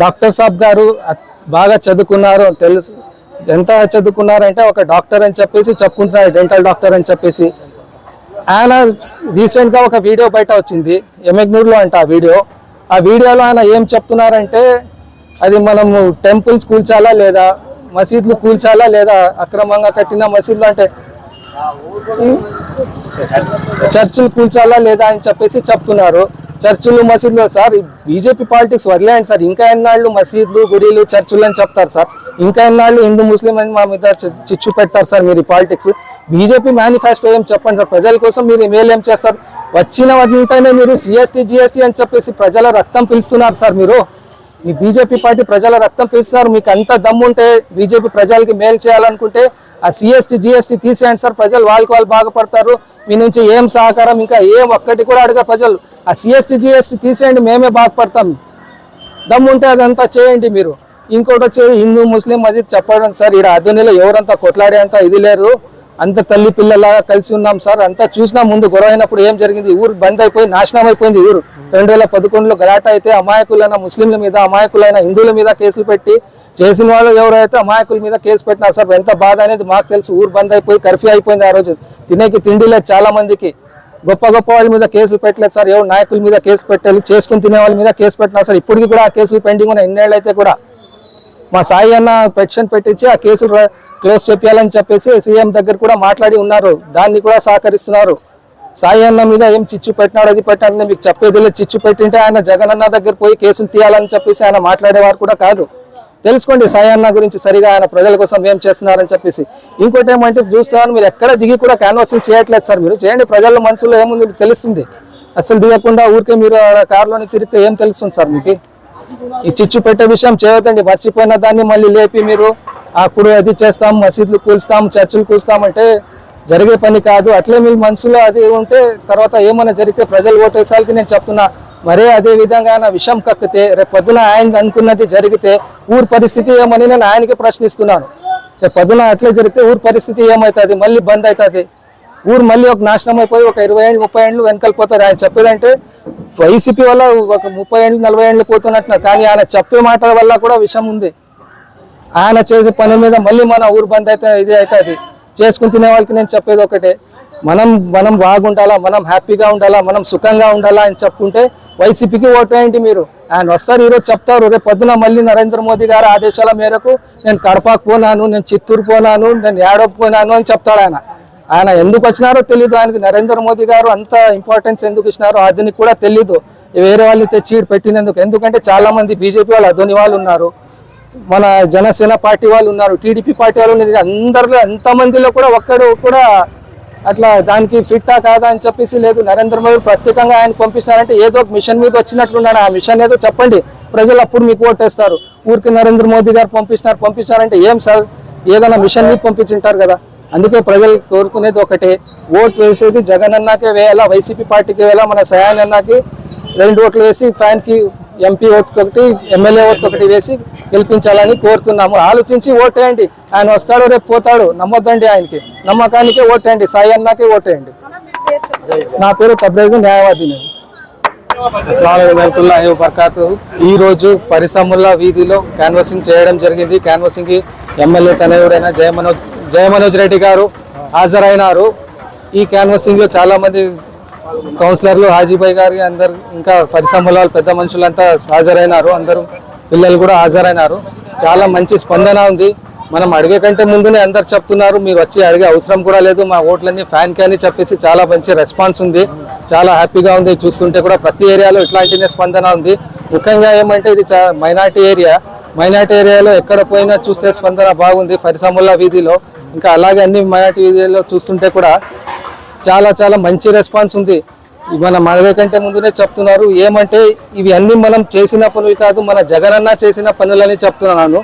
Doctor సాబ్ గారు బాగా చదువుకున్నారు తెలుసు. ఎంత చదువుకున్నారంటే ఒక డాక్టర్ అని చెప్పేసి చెప్పుకుంటున్నారు డెంటల్ డాక్టర్ అని చెప్పేసి. ఆయన రీసెంట్గా ఒక వీడియో బయట వచ్చింది ఎమెగ్నూర్లో అంట ఆ వీడియో. ఆ వీడియోలో ఆయన ఏం చెప్తున్నారంటే అది మనము టెంపుల్స్ కూల్చాలా లేదా మసీదులు కూల్చాలా లేదా అక్రమంగా కట్టిన మసీదులు అంటే చర్చిలు కూల్చాలా లేదా అని చెప్పేసి చెప్తున్నారు. చర్చిలు మసీదులు సార్ బీజేపీ పాలిటిక్స్ వదిలేయండి సార్. ఇంకా ఎన్నాళ్ళు మసీదులు గుడిలు చర్చిలు అని చెప్తారు సార్. ఇంకా ఎన్నాళ్ళు హిందూ ముస్లిం అని మా మీద చిచ్చు పెడతారు సార్ మీరు పాలిటిక్స్. బీజేపీ మేనిఫెస్టో ఏం చెప్పండి సార్? ప్రజల కోసం మీరు మేలు ఏం చేస్తారు? వచ్చిన వెంటనే మీరు సిఎస్టీ జిఎస్టీ అని చెప్పేసి ప్రజల రక్తం పిలుస్తున్నారు సార్ మీరు. మీ బీజేపీ పార్టీ ప్రజల రక్తం పీస్తున్నారు మీకు అంత దమ్ముంటే బీజేపీ ప్రజలకి మేలు చేయాలనుకుంటే ఆ సిఎస్టీ జిఎస్టీ తీసేయండి సార్. ప్రజలు వాళ్ళకి వాళ్ళు బాగుపడతారు. మీ నుంచి ఏం సహకారం ఇంకా ఏం ఒక్కటి కూడా అడగ ప్రజలు. ఆ సిఎస్టీ జిఎస్టీ తీసేయండి మేమే బాగుపడతాం. దమ్ముంటే అదంతా చేయండి మీరు. ఇంకోటి వచ్చేది హిందూ ముస్లిం మసీద్ చెప్పడం సార్. ఇక్కడ అధునిలో ఎవరంతా కొట్లాడేంత ఇది లేరు. అంత తల్లి పిల్లలాగా కలిసి ఉన్నాం సార్. అంతా చూసినా ముందు గొడవ అయినప్పుడు ఏం జరిగింది? ఊరు బంద్ అయిపోయి నాశనం అయిపోయింది ఊరు. రెండు వేల పదకొండులో గలాట అయితే అమాయకులైన ముస్లింల మీద అమాయకులైన హిందువుల మీద కేసులు పెట్టి చేసిన వాళ్ళు ఎవరైతే అమాయకుల మీద కేసు పెట్టినా సార్ ఎంత బాధ అనేది మాకు తెలుసు. ఊరు బంద్ అయిపోయి కర్ఫ్యూ అయిపోయింది ఆ రోజు. తినేకి తిండి లేదు చాలా మందికి. గొప్ప గొప్ప వాళ్ళ మీద కేసులు పెట్టలేదు సార్. ఎవరు నాయకుల మీద కేసు పెట్టాలి చేసుకుని తినే వాళ్ళ మీద కేసు పెట్టినా సార్. ఇప్పటికి కూడా ఆ కేసులు పెండింగ్ ఉన్నాయి. ఎన్నేళ్ళు అయితే కూడా. మా సాయి అన్న పెటిషన్ పెట్టించి ఆ కేసులు క్లోజ్ చేయాలని చెప్పేసి సీఎం దగ్గర కూడా మాట్లాడి ఉన్నారు. దాన్ని కూడా సహకరిస్తున్నారు. సాయి అన్న మీద ఏం చిచ్చు పెట్టినాడు అది పెట్టాడని మీకు చెప్పేది లేదు. చిచ్చు పెట్టింటే ఆయన జగన్ అన్న దగ్గర పోయి కేసులు తీయాలని చెప్పేసి ఆయన మాట్లాడేవారు కూడా కాదు. తెలుసుకోండి సాయి అన్న గురించి సరిగా ఆయన ప్రజల కోసం ఏం చేస్తున్నారని చెప్పేసి. ఇంకోటి ఏమంటే చూస్తున్నాను మీరు ఎక్కడ దిగి కూడా క్యాన్వాసింగ్ చేయట్లేదు సార్ మీరు. చేయండి ప్రజల మనసులో ఏముంది మీకు తెలుస్తుంది. అసలు దిగకుండా ఊరికే మీరు ఆ తిరిగితే ఏం తెలుస్తుంది సార్ మీకు? ఈ చిచ్చు పెట్టే విషయం చేయవద్దండి మర్చిపోయిన దాన్ని మళ్ళీ లేపి మీరు అప్పుడు అది చేస్తాం మసీదులు కూల్స్తాం చర్చిలు కూల్స్తామంటే జరిగే పని కాదు. అట్లే మీ మనసులో అది ఉంటే తర్వాత ఏమైనా జరిగితే ప్రజలు ఓటేసాలకి నేను చెప్తున్నా. మరే అదే విధంగా ఆయన విషయం కక్కితే రేపు పొద్దున ఆయన అనుకున్నది జరిగితే ఊరి పరిస్థితి ఏమని నేను ఆయనకి ప్రశ్నిస్తున్నాను. రేపు పొద్దున అట్లే జరిగితే ఊరి పరిస్థితి ఏమవుతుంది? మళ్ళీ బంద్ అవుతుంది. ఊరు మళ్ళీ ఒక నాశనం అయిపోయి ఒక ఇరవై ఏళ్ళు ముప్పై ఏళ్ళు వెనకాలిపోతారు ఆయన చెప్పేదంటే వైసీపీ వల్ల ఒక ముప్పై ఏళ్ళు నలభై ఏళ్ళు పోతున్నట్టు కానీ ఆయన చెప్పే మాటల వల్ల కూడా విషయం ఉంది. ఆయన చేసే పని మీద మళ్ళీ మన ఊరు బంద్ అయితే ఇది అవుతుంది చేసుకుని తినే వాళ్ళకి నేను చెప్పేది ఒకటే. మనం మనం బాగుండాలా మనం హ్యాపీగా ఉండాలా మనం సుఖంగా ఉండాలా అని చెప్పుకుంటే వైసీపీకి ఓటేయండి మీరు. ఆయన వస్తారు ఈరోజు చెప్తారు రేపు పొద్దున మళ్ళీ నరేంద్ర మోదీ గారి ఆదేశాల మేరకు నేను కడపకు పోనాను నేను చిత్తూరు పోనాను నేను ఏడోపు పోనాను అని చెప్తాడు ఆయన. ఆయన ఎందుకు వచ్చినారో తెలియదు ఆయనకి నరేంద్ర మోదీ గారు అంత ఇంపార్టెన్స్ ఎందుకు ఇచ్చినారో అదని కూడా తెలియదు వేరే వాళ్ళని తెచ్చి పెట్టినందుకు. ఎందుకంటే చాలా మంది బీజేపీ వాళ్ళు అధోని వాళ్ళు ఉన్నారు. మన జనసేన పార్టీ వాళ్ళు ఉన్నారు. టీడీపీ పార్టీ వాళ్ళు ఉన్నారు. అందరిలో ఎంతమందిలో కూడా ఒక్కడు కూడా అట్లా దానికి ఫిట్టా కాదా అని చెప్పేసి లేదు. నరేంద్ర మోదీ ప్రత్యేకంగా ఆయన పంపిస్తారంటే ఏదో ఒక మిషన్ మీద వచ్చినట్లున్నాడు. ఆ మిషన్ ఏదో చెప్పండి. ప్రజలు అప్పుడు మీకు ఓటేస్తారు. ఊరికి నరేంద్ర మోదీ గారు పంపిస్తున్నారు. పంపించారంటే ఏం సార్? ఏదైనా మిషన్ మీద పంపించుంటారు కదా. అందుకే ప్రజలు కోరుకునేది ఒకటే. ఓటు వేసేది జగన్ అన్నాకే వేయాలా వైసీపీ పార్టీకి వేయాలా మన సయాన్ అన్నాకి రెండు ఓట్లు వేసి ఫ్యాన్కి ఎంపీ ఓటు ఒకటి ఎమ్మెల్యే ఓటు ఒకటి వేసి గెలిపించాలని కోరుతున్నాము. ఆలోచించి ఓటేయండి. ఆయన వస్తాడు రేపు పోతాడు నమ్మొద్దండి ఆయనకి. నమ్మకానికే ఓటేయండి. సాయి అన్నాకే ఓటేయండి. నా పేరు తబ్రేజ్ న్యాయవాది నేను అస్సలం ఈ రోజు పరిశ్రమల వీధిలో క్యాన్వసింగ్ చేయడం జరిగింది. క్యాన్వసింగ్కి ఎమ్మెల్యే తనయుడైన జయమనోజ్ జయమనోజ్ రెడ్డి గారు హాజరైనారు. ఈ క్యాన్వాసింగ్లో చాలా మంది కౌన్సిలర్లు హాజీభాయ్ గారి అందరు ఇంకా పరిశ్రమల పెద్ద మనుషులంతా హాజరైనారు. అందరూ పిల్లలు కూడా హాజరైనారు. చాలా మంచి స్పందన ఉంది. మనం అడిగే కంటే ముందునే అందరు చెప్తున్నారు. మీరు వచ్చి అడిగే అవసరం కూడా లేదు. మా ఓట్లన్నీ ఫ్యాన్కి అని చెప్పేసి చాలా మంచి రెస్పాన్స్ ఉంది. చాలా హ్యాపీగా ఉంది. చూస్తుంటే కూడా ప్రతి ఏరియాలో ఇట్లాంటినే స్పందన ఉంది. ముఖ్యంగా ఏమంటే ఇది మైనార్టీ ఏరియా. మైనార్టీ ఏరియాలో ఎక్కడ పోయినా చూస్తే స్పందన బాగుంది. పరిశ్రమల వీధిలో ఇంకా అలాగే అన్ని మైనార్టీ టీవీలో చూస్తుంటే కూడా చాలా చాలా మంచి రెస్పాన్స్ ఉంది. ఇవి మనదే కంటే ముందునే చెప్తున్నారు ఏమంటే ఇవి అన్ని మనం చేసిన పనులు కాదు మన జగనన్న చేసిన పనులని చెప్తున్నాను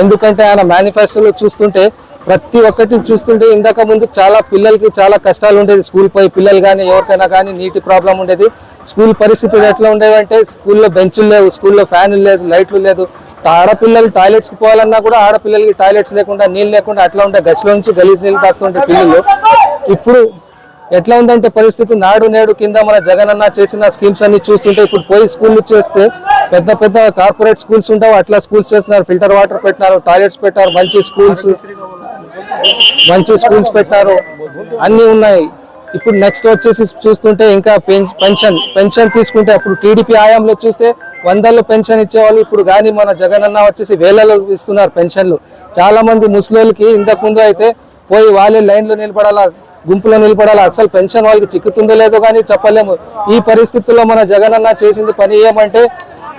ఎందుకంటే ఆయన మేనిఫెస్టోలో చూస్తుంటే ప్రతి ఒక్కటి చూస్తుంటే ఇందాక ముందు చాలా పిల్లలకి చాలా కష్టాలు ఉండేది. స్కూల్ పోయి పిల్లలు కానీ ఎవరికైనా కానీ నీటి ప్రాబ్లం ఉండేది. స్కూల్ పరిస్థితులు ఎట్లా ఉండేవంటే స్కూల్లో బెంచులు లేవు స్కూల్లో ఫ్యాన్లు లేదు లైట్లు లేదు ఆడపిల్లలు టాయిలెట్స్కి పోవాలన్నా కూడా ఆడపిల్లలకి టాయిలెట్స్ లేకుండా నీళ్ళు లేకుండా అట్లా ఉంటే గచ్చిలో నుంచి గలీజ్ నీళ్ళు తాగుతుంటే పిల్లలు. ఇప్పుడు ఎట్లా ఉందంటే పరిస్థితి నాడు నేడు కింద మన జగన్ అన్న చేసిన స్కీమ్స్ అన్ని చూస్తుంటే ఇప్పుడు పోయి స్కూల్ చేస్తే పెద్ద పెద్ద కార్పొరేట్ స్కూల్స్ ఉంటావు అట్లా స్కూల్స్ చేస్తున్నారు. ఫిల్టర్ వాటర్ పెట్టినారు టాయిలెట్స్ పెట్టారు మంచి స్కూల్స్ మంచి స్కూల్స్ పెట్టారు. అన్ని ఉన్నాయి. ఇప్పుడు నెక్స్ట్ వచ్చేసి చూస్తుంటే ఇంకా పెన్- పెన్షన్ పెన్షన్ తీసుకుంటే అప్పుడు టీడీపీ ఆయాంలో చూస్తే వందల్లో పెన్షన్ ఇచ్చేవాళ్ళు ఇప్పుడు కానీ మన జగనన్న వచ్చేసి వేలలో ఇస్తున్నారు పెన్షన్లు. చాలా మంది ముసలోళ్ళకి ఇంతకు ముందు అయితే పోయి వాళ్ళే లైన్లో నిలబడాలా గుంపులో నిలబడాలా? అసలు పెన్షన్ వాళ్ళకి చిక్కుతుందో లేదో కానీ చెప్పలేము. ఈ పరిస్థితుల్లో మన జగనన్న చేసింది పని ఏమంటే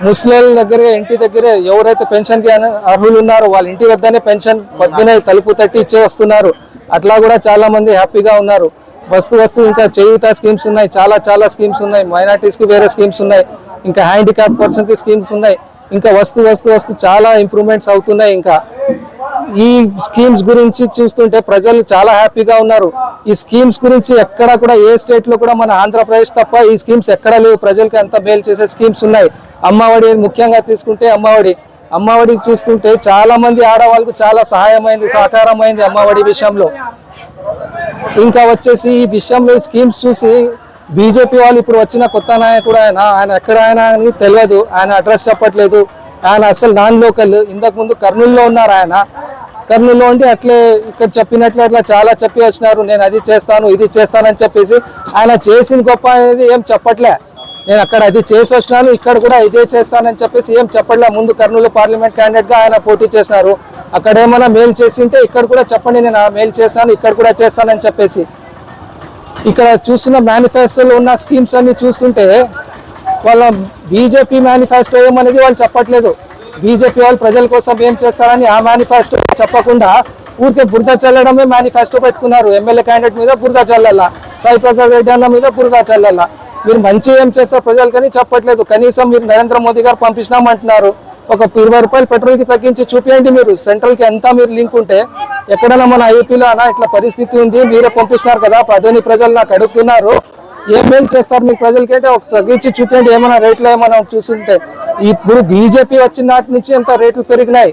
ముస్లింల దగ్గర ఇంటి దగ్గరే ఎవరైతే పెన్షన్కి అర్హులు ఉన్నారో వాళ్ళ ఇంటి వద్దనే పెన్షన్ పొద్దునే తలుపు తట్టి ఇచ్చే వస్తున్నారు అట్లా కూడా చాలా మంది హ్యాపీగా ఉన్నారు. వస్తు వస్తు ఇంకా చేయూత స్కీమ్స్ ఉన్నాయి చాలా చాలా స్కీమ్స్ ఉన్నాయి. మైనార్టీస్కి వేరే స్కీమ్స్ ఉన్నాయి. ఇంకా హ్యాండిక్యాప్ పర్సన్కి స్కీమ్స్ ఉన్నాయి. ఇంకా వస్తు వస్తు వస్తు చాలా ఇంప్రూవ్మెంట్స్ అవుతున్నాయి. ఇంకా ఈ స్కీమ్స్ గురించి చూస్తుంటే ప్రజలు చాలా హ్యాపీగా ఉన్నారు. ఈ స్కీమ్స్ గురించి ఎక్కడ కూడా ఏ స్టేట్లో కూడా మన ఆంధ్రప్రదేశ్ తప్ప ఈ స్కీమ్స్ ఎక్కడ లేవు. ప్రజలకి అంత మేలు చేసే స్కీమ్స్ ఉన్నాయి. అమ్మఒడి ముఖ్యంగా తీసుకుంటే అమ్మఒడి అమ్మఒడి చూస్తుంటే చాలా మంది ఆడవాళ్ళకు చాలా సహాయమైంది సహకారమైంది అమ్మఒడి విషయంలో. ఇంకా వచ్చేసి ఈ విషయంలో స్కీమ్స్ చూసి బీజేపీ వాళ్ళు ఇప్పుడు వచ్చిన కొత్త నాయకుడు ఆయన ఆయన ఎక్కడ ఆయన అని తెలియదు. ఆయన అడ్రస్ చెప్పట్లేదు. ఆయన అసలు నాన్ లోకల్. ఇంతకు ముందు కర్నూలులో ఉన్నారు ఆయన. కర్నూలులో ఉండి అట్లే ఇక్కడ చెప్పినట్లు అట్లా చాలా చెప్పి వచ్చినారు. నేను అది చేస్తాను ఇది చేస్తానని చెప్పేసి ఆయన చేసిన గొప్ప అనేది ఏం చెప్పట్లే. నేను అక్కడ అది చేసి వచ్చినాను ఇక్కడ కూడా ఇదే చేస్తానని చెప్పేసి ఏం చెప్పట్లే. ముందు కర్నూలు పార్లమెంట్ క్యాండిడేట్గా ఆయన పోటీ చేసినారు. అక్కడ ఏమైనా మేలు చేసి ఉంటే ఇక్కడ కూడా చెప్పండి నేను ఆ మేలు చేస్తాను ఇక్కడ కూడా చేస్తానని చెప్పేసి. ఇక్కడ చూస్తున్న మేనిఫెస్టోలో ఉన్న స్కీమ్స్ అన్ని చూస్తుంటే వాళ్ళ బీజేపీ మేనిఫెస్టో ఏమనేది వాళ్ళు చెప్పట్లేదు. బీజేపీ వాళ్ళు ప్రజల కోసం ఏం చేస్తారని ఆ మేనిఫెస్టో చెప్పకుండా ఊరికే బురద చల్లడమే మేనిఫెస్టో పెట్టుకున్నారు. ఎమ్మెల్యే క్యాండిడేట్ మీద బురద చల్లల్లా సాయి ప్రసాద్ రెడ్డి అన్న మీద బురద చల్లల్లా. మీరు మంచి ఏం చేస్తారు ప్రజలకని చెప్పట్లేదు. కనీసం మీరు నరేంద్ర మోదీ గారు పంపించినామంటున్నారు. ఒక ఇరవై రూపాయలు పెట్రోల్కి తగ్గించి చూపించండి మీరు. సెంట్రల్కి ఎంత మీరు లింక్ ఉంటే ఎక్కడైనా మన ఐపీలో అన్న ఇట్లా పరిస్థితి ఉంది మీరే పంపిస్తున్నారు కదా పదని ప్రజలు నాకు అడుగుతున్నారు. ఏం మేలు చేస్తారు మీకు ప్రజలకి అంటే ఒక తగ్గించి చూపించండి ఏమైనా రేట్లు ఏమైనా చూస్తుంటే ఇప్పుడు బీజేపీ వచ్చిన నాటి నుంచి ఎంత రేట్లు పెరిగినాయి.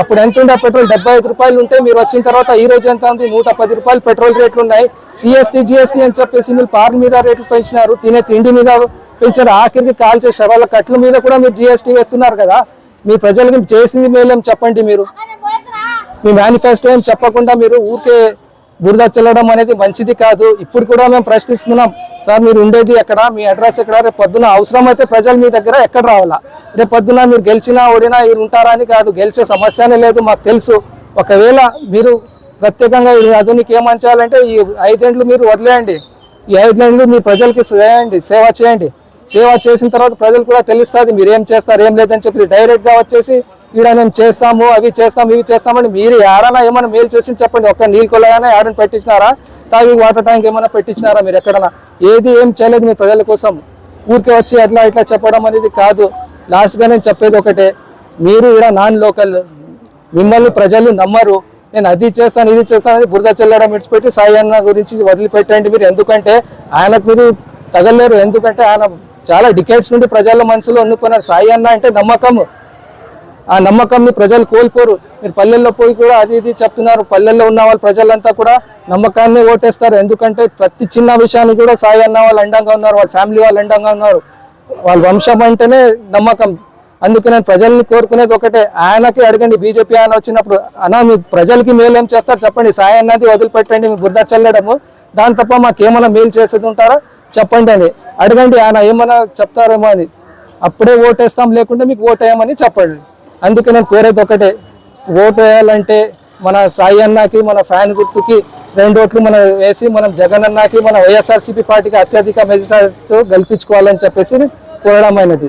అప్పుడు ఎంత ఉండే పెట్రోల్? డెబ్బై ఐదు రూపాయలు ఉంటే మీరు వచ్చిన తర్వాత ఈ రోజు ఎంత ఉంది? నూట పది రూపాయలు పెట్రోల్ రేట్లు ఉన్నాయి. సిఎస్టీ జిఎస్టీ అని చెప్పేసి మీరు పార్ మీద రేట్లు పెంచినారు. తినే తిండి మీద పెంచారు. ఆఖరికి కాల్చే శవాల కట్ల మీద కూడా మీరు జిఎస్టీ వేస్తున్నారు కదా. మీ ప్రజలకి చేసింది మేలేం చెప్పండి మీరు. మీ మేనిఫెస్టో ఏం చెప్పకుండా మీరు ఊరికే బురద చల్లడం అనేది మంచిది కాదు. ఇప్పుడు కూడా మేము ప్రశ్నిస్తున్నాం సార్ మీరు ఉండేది ఎక్కడ? మీ అడ్రస్ ఎక్కడ? రేపు పొద్దున అవసరం అయితే ప్రజలు మీ దగ్గర ఎక్కడ రావాలా? రేపు పొద్దున మీరు గెలిచినా ఓడినా మీరు ఉంటారా అని కాదు. గెలిచే సమస్యనే లేదు మాకు తెలుసు. ఒకవేళ మీరు ప్రత్యేకంగా ఈ అదునికి ఏమంచాలంటే ఈ ఐదేండ్లు మీరు వదిలేయండి. ఈ ఐదేండ్లు మీ ప్రజలకి చేయండి సేవ చేయండి. సేవ చేసిన తర్వాత ప్రజలు కూడా తెలుస్తుంది మీరు ఏం చేస్తారు ఏం లేదని చెప్పి డైరెక్ట్గా వచ్చేసి ఈడ మేము చేస్తాము అవి చేస్తాము ఇవి చేస్తామని మీరు ఎవరైనా ఏమైనా మేలు చేసి చెప్పండి. ఒక్క నీళ్ళు కొలగానే ఆడని పెట్టించినారా? తాగి వాటర్ ట్యాంక్ ఏమైనా పెట్టించినారా మీరు ఎక్కడన్నా? ఏది ఏం చేయలేదు మీ ప్రజల కోసం. ఊరికే వచ్చి అట్లా ఇట్లా చెప్పడం అనేది కాదు. లాస్ట్గా నేను చెప్పేది ఒకటే. మీరు ఇక్కడ నాన్ లోకల్. మిమ్మల్ని ప్రజలు నమ్మరు. నేను అది చేస్తాను ఇది చేస్తానని బురద చెల్లడం విడిచిపెట్టి సాయి అన్న గురించి వదిలిపెట్టండి మీరు. ఎందుకంటే ఆయనకు మీరు తగలేరు. ఎందుకంటే ఆయన చాలా డికేట్స్ నుండి ప్రజల మనసులో ఎన్నుకున్నారు సాయి అన్న అంటే నమ్మకం. ఆ నమ్మకంని ప్రజలు కోల్పోరు. మీరు పల్లెల్లో పోయి కూడా అది ఇది చెప్తున్నారు. పల్లెల్లో ఉన్న వాళ్ళు ప్రజలంతా కూడా నమ్మకాన్ని ఓటేస్తారు. ఎందుకంటే ప్రతి చిన్న విషయానికి కూడా సాయి అన్న వాళ్ళు అండంగా ఉన్నారు. వాళ్ళ ఫ్యామిలీ వాళ్ళు అండంగా ఉన్నారు. వాళ్ళ వంశం అంటేనే నమ్మకం. అందుకే నేను ప్రజల్ని కోరుకునేది ఒకటే. ఆయనకి అడగండి. బీజేపీ ఆయన వచ్చినప్పుడు అన్న మీ ప్రజలకి మేలు ఏం చేస్తారు చెప్పండి. సాయి అన్నది వదిలిపెట్టండి. మీ బురద చల్లడము. దాని తప్ప మాకు ఏమైనా మేలు చేసేది ఉంటారా? చెప్పండి అని. అడగండి ఆయన ఏమైనా చెప్తారేమో అని. అప్పుడే ఓటేస్తాం లేకుంటే మీకు ఓటేయమని చెప్పండి. అందుకే నేను కోరేది ఒకటే ఓటు వేయాలంటే మన సాయి అన్నకి మన ఫ్యాన్ గుర్తుకి రెండు ఓట్లు మనం వేసి మనం జగన్ అన్నకి మన వైఎస్ఆర్సీపీ పార్టీకి అత్యధిక మెజార్టీతో గెలిపించుకోవాలని చెప్పేసి కోరడమైనది.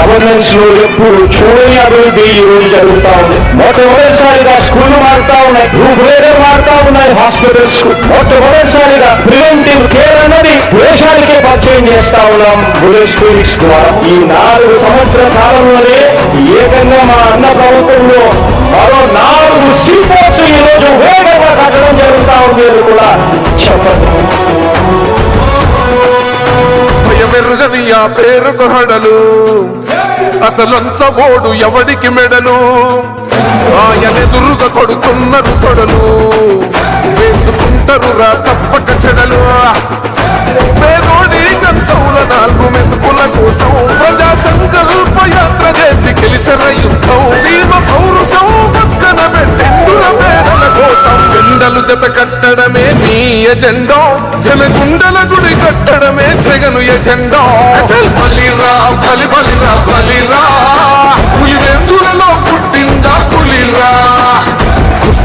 గవర్నెన్స్లో ఎప్పుడు చూడని అభివృద్ధి ఈ రోజు జరుగుతా ఉంది. మొట్టమొదటిసారిగా స్కూల్ మారుతా ఉన్నాయి. గ్రూప్ లీడర్ మారుతా ఉన్నాయి. హాస్పిటల్స్ మొట్టమొదటిసారిగా ప్రివెంటివ్ కేర్ అన్నది దేశానికే పరిచయం చేస్తా ఉన్నాం. బులెట్ క్లినిక్స్ ద్వారా ఈ నాలుగు సంవత్సరాల కాలంలోనే ఏకంగా మా అన్న ప్రభుత్వంలో మరో నాలుగు సీపోర్ట్స్ ఈ రోజు వేగంగా కట్టడం జరుగుతా ఉంది కూడా చెప్పండి మెరుగని ఆ పేరుకు హడలు. అసలంచబోడు ఎవడికి మెడలు? ఆయనెదురుగా కొడుతున్నారు తొడలు వేసుకుంటారు రా తప్పక చెడలు. పేదోడి కంచౌల నాలుగు మెతుకుల కోసం ప్రజా సంకల్ప యాత్ర చేసి గెలిసిన యుద్ధం. సీమ పౌరుషం పక్కన పెట్టిండుల పేదల కోసం జెండలు జత కట్టడమే మీ ఎజెండా. జనగుండల గుడి కట్టడమే జగను ఎజెండో. అచల్ బలిరా బలి బలిరా బలిరా. పులివెందులలో పుట్టిందా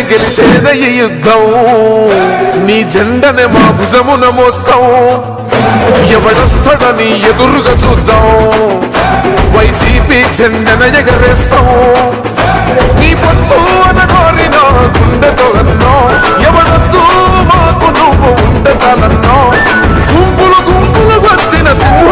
గెలిచేద ఈ యుద్ధం. నీ జెండనే మా భుజమున మోస్తాం. ఎవడొస్తాడని ఎదురుగా చూద్దాం. వైసీపీ జెండన ఎగరేస్తాం. నీ పొత్తు అనగోరిన గుండెతో అన్నో. ఎవడొద్దు మాకు నువ్వు ఉండ చాలన్నో గుంపులు గుంపులు వచ్చిన సింహ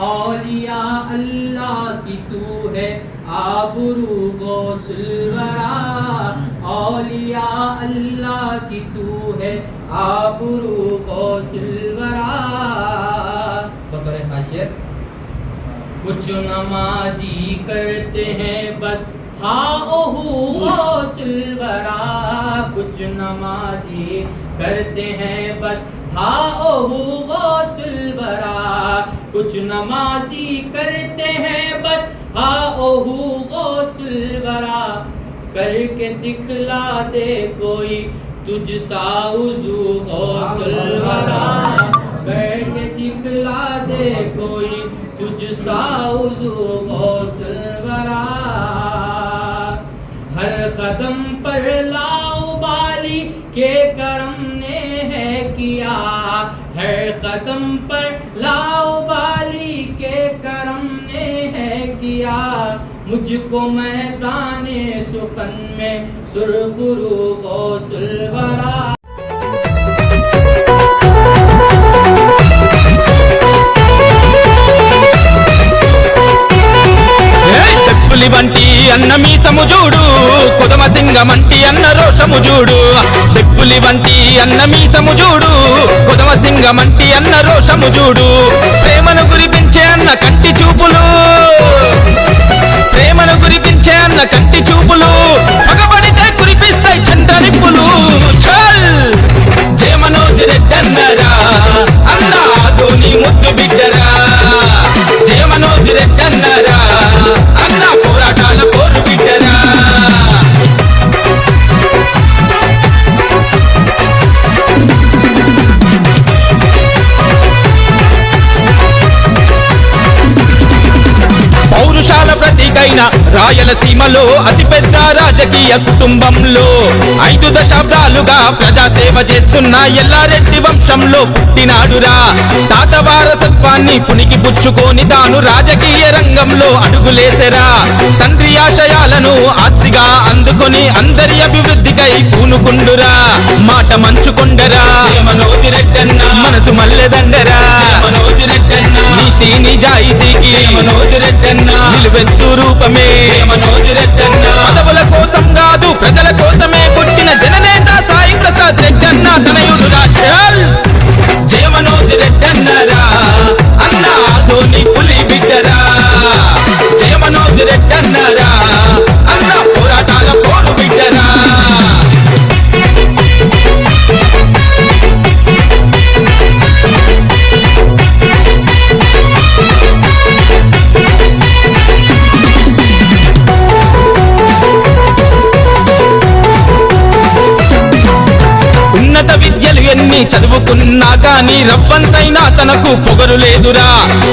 اولیاء اللہ کی تو ہے آبرو غوثل الورا اولیاء اللہ کی تو ہے آبرو غوثل الورا بقر حاشر کچھ نمازی کرتے ہیں بس ہاں سلورا۔ کچھ نمازی کرتے ہیں بس ہاں او غوث البرا کچھ نمازی کرتے ہیں بس ہاں او غوث البرا کر کے دکھلا دے کوئی تجھ سا وضو غوث البرا کر کے دکھلا دے کوئی تجھ سا وضو غوث البرا ہر قدم پر لاؤ بالی کے ہے قدم پر، لاؤ بالی کے کرم نے ہے کیا۔ مجھ کو میدان سخن میں سرخ روح و سلورا۔ వంటి అన్న మీసము చూడు కుదమ సింగమంటి అన్న రోషము చూడు. చెప్పులి వంటి అన్న మీసము చూడు కుదమ సింగమంటి అన్న రోషము చూడు. ప్రేమను గురిపించే అన్న కంటి చూపులు. ప్రేమను గురిపించే అన్న కంటి చూపులు. పగబడితే కురిపిస్తాయి చంద్రనిప్పులు రాయలసీమలో అతిపెద్ద రాజకీయ కుటుంబంలో ఐదు దశాబ్దాలుగా ప్రజాసేవ చేస్తున్న ఎల్లారెడ్డి వంశంలో పుట్టినాడురా. తాత వారసత్వాన్ని పునికి పుచ్చుకొని తాను రాజకీయ రంగంలో అడుగులేసెరా. తండ్రి ఆశయాలను ఆస్తిగా అందుకొని అందరి అభివృద్ధికై పూనుకుండురా. మాట మంచుకొండరా. మనోజిరెడ్డన్న మనసు మల్లెదండరా. మనోజిరెడ్డన్న నీతి నిజాయితీకి మనోజిరెడ్డన్న నిలువెత్తు రూపమే. సాయి ప్రసాద్ ఎంతున్నా గాని రవ్వంతైనా తనకు పొగరు లేదురా.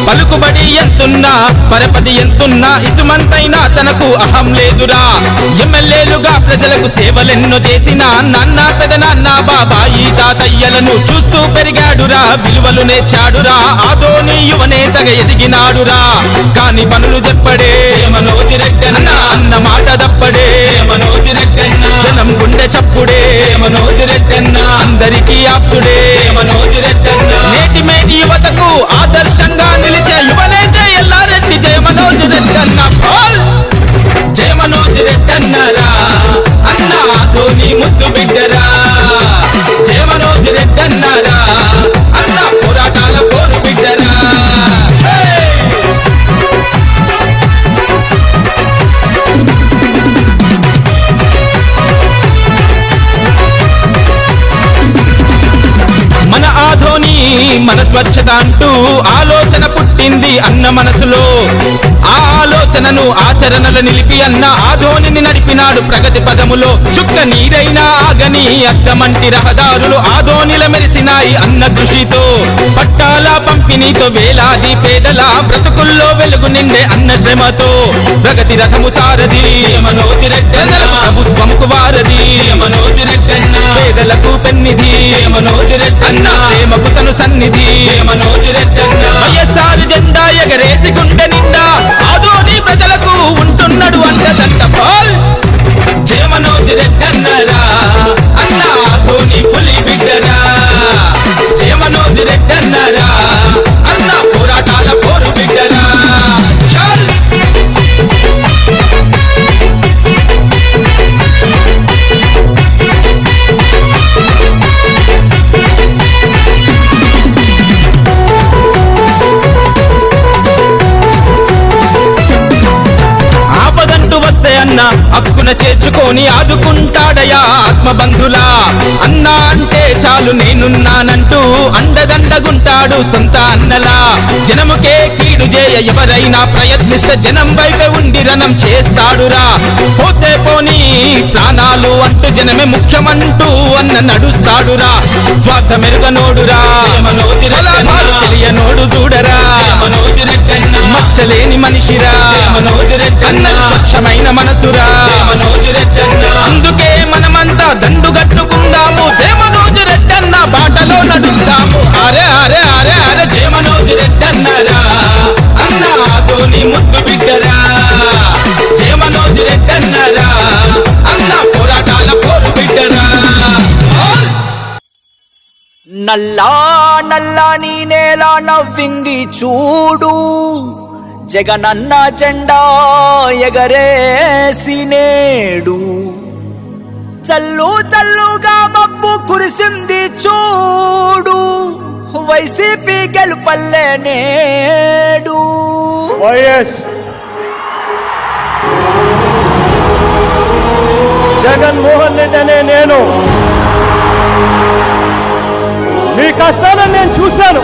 పలుకుబడి ఎంతున్నా పరపతి ఎంతున్నా ఇసుమంతైనా తనకు అహం లేదురా. ఎమ్మెల్యేలుగా ప్రజలకు సేవలెన్నో చేసిన నాన్న పెదనాన్న బాబాయి తాతయ్యలను చూస్తూ పెరిగాడురా విలువలు నేర్చాడురా ఆదోని యువనేతగా ఎదిగినాడురా. కాని పనులు చెప్పడే మనోజిరెడ్డన్న అన్న మాట తప్పడే మనోజిరెడ్డన్న జనం గుండె చప్పుడే. మనోజిరెడ్డన్న అందరికీ ఆప్తుడే. మనోజిరెడ్డన్న నేటి మేటి యువతకు ఆదర్శంగా నిలిచే యువనేత ఎల్లారెడ్డి. జయ మనోజ్ రెడ్డన్న జయ మనోజ్ రెడ్డన్నరా. అన్నా ధోని ముద్దు బిడ్డ మన స్వచ్ఛత అంటూ ఆలోచన పుట్టింది అన్న మనసులో. ఆ ఆలోచనను ఆచరణలో నిలిపి అన్న ఆధోనిని నడిపినాడు ప్రగతి పదములో. చుక్క నీరైనా ఆగని అద్దమంటి రహదారులు ఆధోనిల మెరిసినాయి అన్న కృషితో. పట్టాల పంపిణీతో వేలాది పేదల బ్రతుకుల్లో వెలుగు నిండే అన్న శ్రమతో. ప్రగతి రథము ప్రభుత్వంకు వారధి. మనోజిరెడ్డన్న పేదలకు పెన్నిధి. ప్రేమకు తను సన్నిధి. వైఎస్ఆర్ జెండా ఎగరేసి గుండె నిండా కాదు నీ ప్రజలకు ఉంటున్నాడు అంటదంట పోల్ జయ మనోజ్ రెడ్డన్నరా. ఆత్మబంధులా అన్నా అంటే చాలు నేనున్నానంటూ అండదండగుంటాడు సొంత అన్నలా. జనముకే కీడు చేయ ఎవరైనా ప్రయత్నిస్తే జనం వైపే ఉండి రణం చేస్తాడురా. పోతే పోనీ ప్రాణాలు అంటూ జనమే ముఖ్యమంటూ అన్న నడుస్తాడురా. స్వార్థ మెరుగనోడురా. తెలియనోడు చూడరా. మచ్చలేని మనిషిరా. అన్నది స్వచ్ఛమైన మనసురా. అందుకే మనమంతా దండు కట్టుకుందాము. దేమనోజు రెడ్డన్న బాటలో నడుస్తాము. అరే అరే అరే అరే జయమనోజు రెడ్డన్నరా అన్న ధోని ముద్దు బిడ్డరా. జయమనోజు రెడ్డన్నరా అన్న పోరాటాల పోరు బిడ్డరా. నల్లా నల్లని నేల నవ్వింది చూడు జగనన్న జెండా ఎగరేసి నేడు. చల్లు చల్లుగా మబ్బు కురిసింది చూడు వైసీపీ గెలుపల్లే నేడు. వైఎస్ జగన్మోహన్ రెడ్డి అనే నేను. మీ కష్టాలను నేను చూశాను.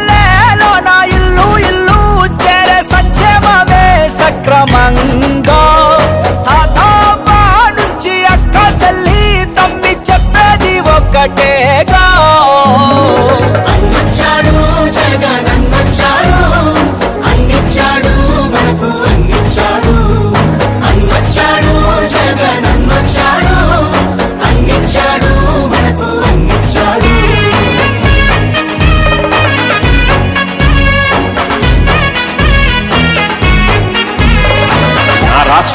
క్రమంగా తాతాబా నుంచి అక్క చెల్లి తమ్మి చెప్పేది ఒక్కటే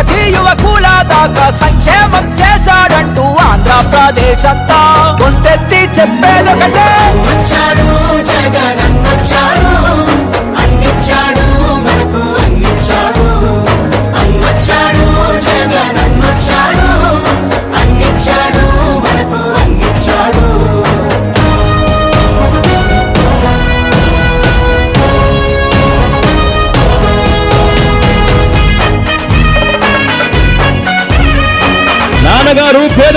యువతి యువకుల దాకా సంక్షేమం చేశాడంటూ ఆంధ్రప్రదేశ్ అంతా గొంతెత్తి చెప్పేదొకటే. వచ్చాడు జగన్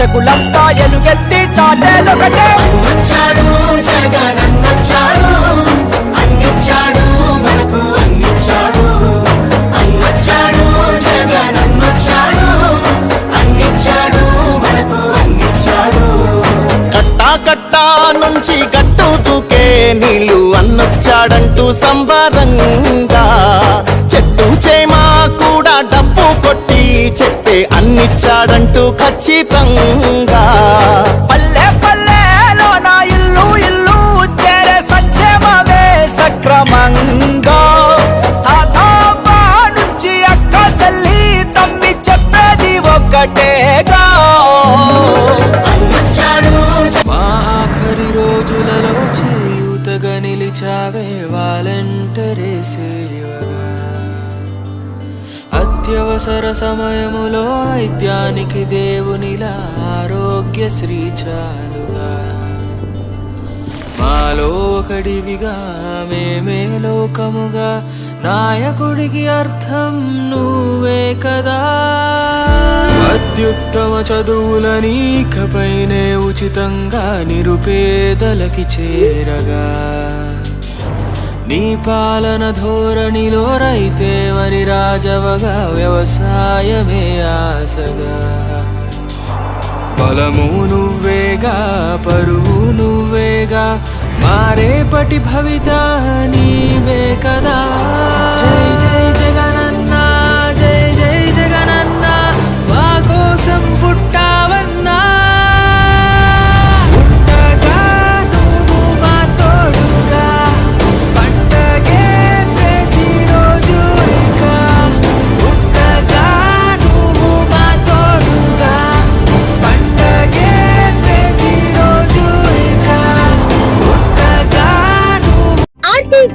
కర్షకులంతా ఎలుగెత్తి చాటేదొకటే వచ్చాడు జగన్ అన్నొచ్చాడు అన్నిచ్చాడు మనకు అన్నిచ్చాడు. అన్నొచ్చాడు జగన్ అన్నొచ్చాడు అన్నిచ్చాడు మనకు అన్నిచ్చాడు. కట్టా కట్టా నుంచి గట్టు దూకే నీళ్ళు అన్నొచ్చాడంటూ సంబరంగా. చెట్టు చేమా కూడా డబ్బు కొట్టి చెప్పే అన్నిచ్చాడంటూ ఖచ్చితంగా. పల్లె పల్లెలో నా ఇల్లు ఇల్లు చేరే సంక్షేమమే సక్రమంగా. తాతాబా నుంచి అక్క చెల్లి తమ్మి చెప్పేది ఒక్కటేగా. రోజులలో చేయూతగా నిలిచావే వాలంటరీ అవసర సమయములో వైద్యానికి దేవునిలా ఆరోగ్య శ్రీ చాలుగా మాలో ఒకడివిగా మేమే లోకముగా నాయకుడికి అర్థం నువ్వే కదా. అత్యుత్తమ చదువులని ఇకపైనే ఉచితంగా నిరుపేదలకి చేరగా. నీ పాలన ధోరణిలో రైతే మరి రాజవగా వ్యవసాయమే ఆశగా. బలము నువ్వేగా పరువు నువ్వేగా మారేపటి భవిత నీవే కదా. జై జై